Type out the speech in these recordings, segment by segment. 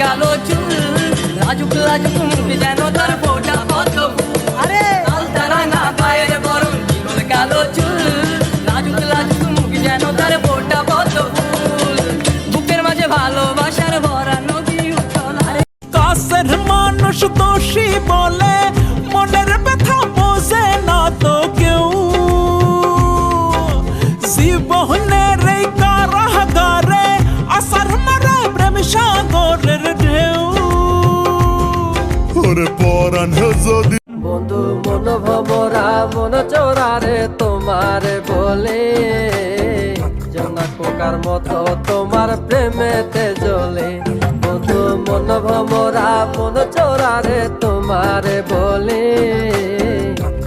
কালো চুল। লাজুক লাজুক যেন তার কালো চুল লাজুক লাজুক মুখ যেন তার ফোটা পদ্ম ফুল বুকের মাঝে ভালোবাসার ভরা নদী উঠল। আরে কাছের মানুষ দোষী বলে মনের ব্যথা বোঝে না তো কেউ। জীবনের এই কারাগারে আসার মারা প্রেম সাগরের ঢেউ। ওরে পরাণ যদি বন্ধু মন ভমরা মন চোরারে তোমার বলে। জনা কোকার মতো তোমার প্রেমেতে জ্বলে। বন্ধু মন ভমরা মন চোরারে তোমার বলে।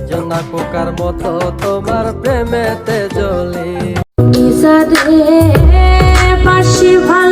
জনা কোকার মতো তোমার প্রেমেতে জ্বলে। নিজারে বাসি ভালো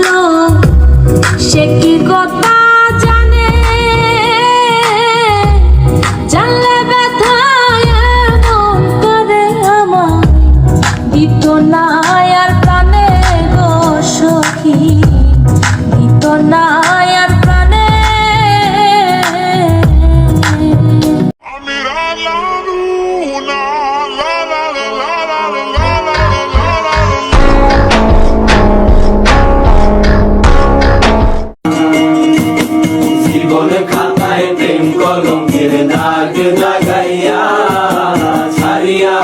নাগ লাগাইয়া ছাড়িয়া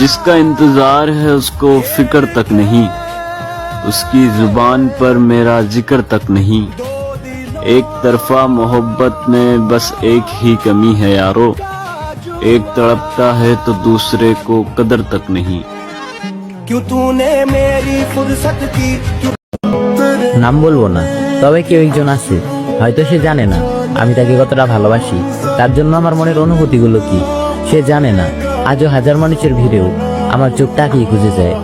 जिसका इंतजार है उसको फिक्र तक नहीं उसकी जुबान पर मेरा जिक्र तक नहीं एक तरफा मोहब्बत में बस एक ही कमी है यारो एक तड़पता है तो दूसरे को कदर तक नहीं নাম বলবো না তবে কেউ একজন আছে হয়তো সে জানে না আমি তাকে কতটা ভালোবাসি তার জন্য আমার মনের অনুভূতিগুলো কি সে জানে না আজও হাজার মানুষের ভিড়েও আমার চোখ তাকিয়ে খুঁজে যায়।